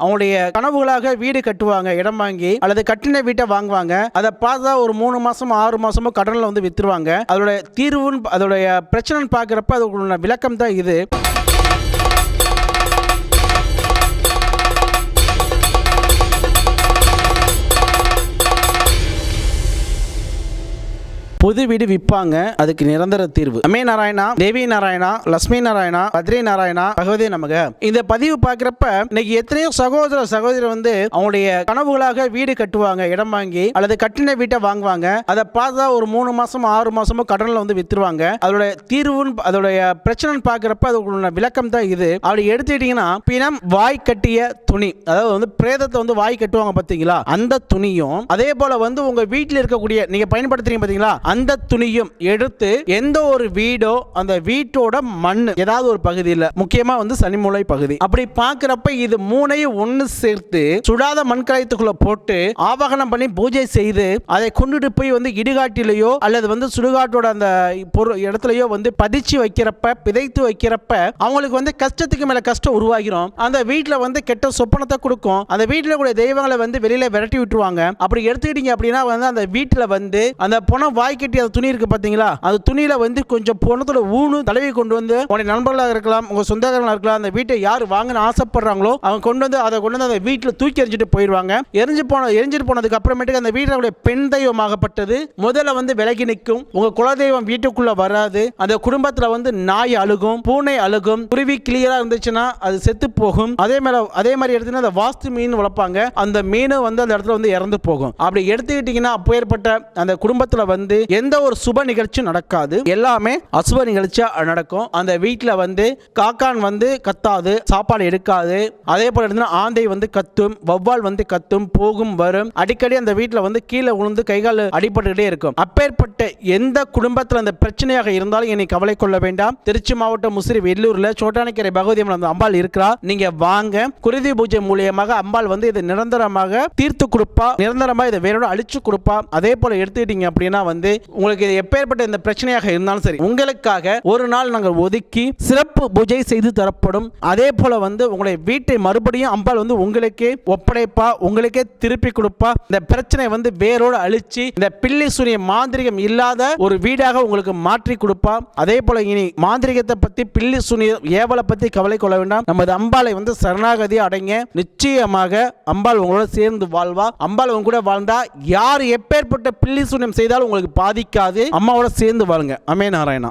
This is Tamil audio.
அவங்களுடைய கனவுகளாக வீடு கட்டுவாங்க இடம் வாங்கி அல்லது கட்டின வீட்டை வாங்குவாங்க. அதை பார்த்தா ஒரு மூணு மாசமோ ஆறு மாசமோ கடனில் வந்து வித்துருவாங்க. அதோட தீர்வுன்னு அதோடைய பிரச்சனைன்னு பார்க்குறப்ப அதுக்குள்ள விளக்கம் தான் இது. புது வீடு விற்பாங்க. அதுக்கு நிரந்தர தீர்வு. அமே நாராயணா தேவி நாராயணா லட்சுமி நாராயணா பத்ரி நாராயணா பகவதி நமக. இந்த பதிவு பார்க்குறப்ப இன்னைக்கு எத்தனையோ சகோதர சகோதரி வந்து அவங்களுடைய கனவுகளாக வீடு கட்டுவாங்க இடம் வாங்கி அல்லது கட்டின வீட்டை வாங்குவாங்க. அதை பார்த்தா ஒரு மூணு மாசம் ஆறு மாசமோ கடனில் வந்து வித்துருவாங்க. அதோட தீர்வுன்னு அதோடைய பிரச்சனைன்னு பார்க்குறப்ப அதுக்குள்ள விளக்கம் தான் இது. அப்படி எடுத்துக்கிட்டிங்கன்னா பிணம் வாய் கட்டிய துணி. அதாவது வந்து பிரேதத்தை வந்து வாய் கட்டுவாங்க பார்த்தீங்களா? அந்த துணியும் அதே போல வந்து உங்க வீட்டில் இருக்கக்கூடிய நீங்க பயன்படுத்துறீங்க பார்த்தீங்களா? அந்த துணியும் எடுத்து எந்த ஒரு வீடோ அந்த வீட்டோட மண் ஏதாவது ஒரு பகுதியில் முக்கியமா வந்து சனிமூலை பகுதி. அப்படி பார்க்குறப்ப இது மூணையும் ஒன்று சேர்த்து சுடாத மண்கலயத்துக்குள்ள போட்டு ஆவாகனம் பண்ணி பூஜை செய்து அதை கொண்டுட்டு போய் வந்து இடுகாட்டிலேயோ அல்லது வந்து சுடுகாட்டோட அந்த பொருள் இடத்துலையோ வந்து பதிச்சு வைக்கிறப்ப பிதைத்து வைக்கிறப்ப அவங்களுக்கு வந்து கஷ்டத்துக்கு மேல கஷ்டம் உருவாகிறோம் அந்த வீட்டில் வந்து கெட்ட சொப்பனத்தை கொடுக்கும். அந்த வீட்டில் கூட தெய்வங்களை வந்து வெளியில விரட்டி விட்டுருவாங்க. அப்படி எடுத்துக்கிட்டீங்க அப்படின்னா வந்து அந்த வீட்டில் வந்து அந்த பணம் வாய்க்கு கட்டி அது துணி இருக்கு பார்த்தீங்களா? அந்த துணியில வந்து கொஞ்சம் பணத்தோட ஊனு தடவி கொண்டு வந்து உங்களுடைய நண்பர்களாக இருக்கலாம் உங்க சொந்தக்காரங்களாக இருக்கலாம் அந்த வீட்டை யார் வாங்கன்னு ஆசைப்படுறாங்களோ அவங்க கொண்டு வந்து அதை கொண்டு வந்து அந்த வீட்டில் தூக்கி எறிஞ்சிட்டு போயிடுவாங்க. எரிஞ்சு போன எரிஞ்சிட்டு போனதுக்கு அப்புறமேட்டுக்கு அந்த வீட்டில் பெண் தெய்வமாகப்பட்டது. முதல்ல வந்து விலகி நிற்கும். உங்க குலதெய்வம் வீட்டுக்குள்ள வராது. அந்த குடும்பத்தில் வந்து நாய் அழுகும் பூனை அழுகும் குருவி கிளியரா இருந்துச்சுன்னா அது செத்து போகும். அதே மேல அதே மாதிரி எடுத்தீங்கன்னா அந்த வாஸ்து மீன் வளர்ப்பாங்க. அந்த மீன் வந்து அந்த இடத்துல வந்து இறந்து போகும். அப்படி எடுத்துக்கிட்டீங்கன்னா அப்போ ஏற்பட்ட அந்த குடும்பத்தில் வந்து எந்த ஒரு சுப நிகழ்ச்சியும் நடக்காது. எல்லாமே அசுப நிகழ்ச்சியா நடக்கும். அந்த வீட்டில் வந்து காக்கான் வந்து கத்தாது சாப்பாடு எடுக்காது. அதே போல இருந்தா ஆந்தை வந்து கத்தும் வவ்வால் வந்து கத்தும் போகும் வரும். அடிக்கடி அந்த வீட்டில் வந்து கீழே விழுந்து கைகால் அடிபட்டுக்கிட்டே இருக்கும். அப்பேற்பட்ட எந்த குடும்பத்தில் அந்த பிரச்சனையாக இருந்தாலும் என்னை கவலை கொள்ள வேண்டாம். திருச்சி மாவட்டம் முசிறி வெள்ளூர்ல சோட்டானிக்கரை பகவதி அந்த அம்பாள் இருக்கிறா. நீங்க வாங்க. குருதி பூஜை மூலியமாக அம்பாள் வந்து இதை நிரந்தரமாக தீர்த்து கொடுப்பா. நிரந்தரமாக இதை வேறோட அழிச்சு கொடுப்பா. அதே போல எடுத்துக்கிட்டீங்க அப்படின்னா வந்து உங்களுக்கு எப்பேற்பட்ட இந்த பிரச்சனையாக இருந்தாலும் சரி உங்களுக்காக ஒரு நாள் நாங்கள் ஒதுக்கி சிறப்பு பூஜை செய்து தரப்படும். அதே போல வந்து உங்களுடைய வீட்டை மறுபடியும் அம்பாள் வந்து உங்களுக்கே ஒப்படைப்பா உங்களுக்கே திருப்பி கொடுப்பா. இந்த பிரச்சனை வந்து வேரோடு அழிச்சு இந்த பில்லி சூரிய மாந்திரிகம் இல்லாத ஒரு வீடாக உங்களுக்கு மாற்றி கொடுப்பா. அதே போல இனி மாந்திரிகத்தை பத்தி பில்லி சூரிய ஏவலை பத்தி கவலை கொள்ள வேண்டாம். நமது அம்பாளை வந்து சரணாகதி அடைங்க. நிச்சயமாக அம்பாள் உங்களோட சேர்ந்து வாழ்வா. அம்பாள் உங்க கூட வாழ்ந்தா யார் எப்பேற்பட்ட பில்லி சூரியம் செய்தாலும் உங்களுக்கு பாதி பாதிக்காது. அம்மாவோட சேர்ந்து வாழுங்க. அமே நாராயணா.